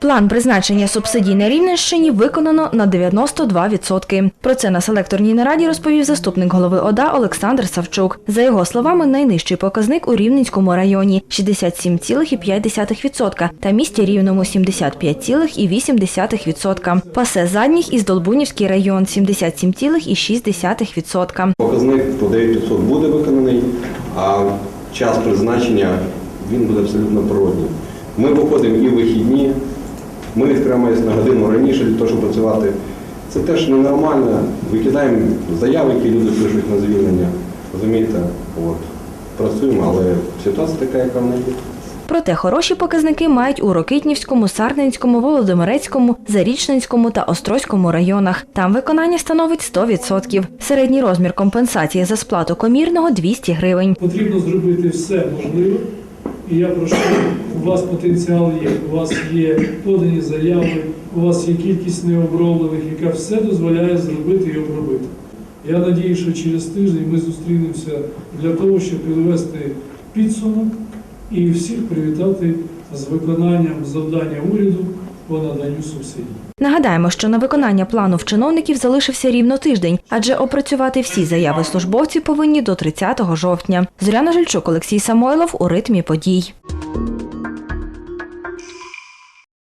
План призначення субсидій на Рівненщині виконано на 92%. Про це на селекторній нараді розповів заступник голови ОДА Олександр Савчук. За його словами, найнижчий показник у Рівненському районі 67,5% та місті Рівному 75,8%. Пасе задніх із Долбунівський район 77,6%. Показник по 9500 буде виконаний, а час призначення він буде абсолютно природній. Ми виходимо і вихідні, ми відкриваємося на годину раніше для того, щоб працювати. Це теж ненормально. Викидаємо заяви, які люди пишуть на звільнення. Розумієте? От. Працюємо, але ситуація така, яка вона є. Проте хороші показники мають у Рокитнівському, Сарненському, Володимирецькому, Зарічненському та Острозькому районах. Там виконання становить 100%. Середній розмір компенсації за сплату комірного 200 гривень. Потрібно зробити все можливе. І я прошу, у вас потенціал є, у вас є подані заяви, у вас є кількість необроблених, яка все дозволяє зробити і обробити. Я надію, що через тиждень ми зустрінемося для того, щоб підвести підсумок і всіх привітати з виконанням завдання уряду по субсидій. Нагадаємо, що на виконання плану в чиновників залишився рівно тиждень, адже опрацювати всі заяви службовці повинні до 30 жовтня. Зоряна Жильчук, Олексій Самойлов у ритмі подій.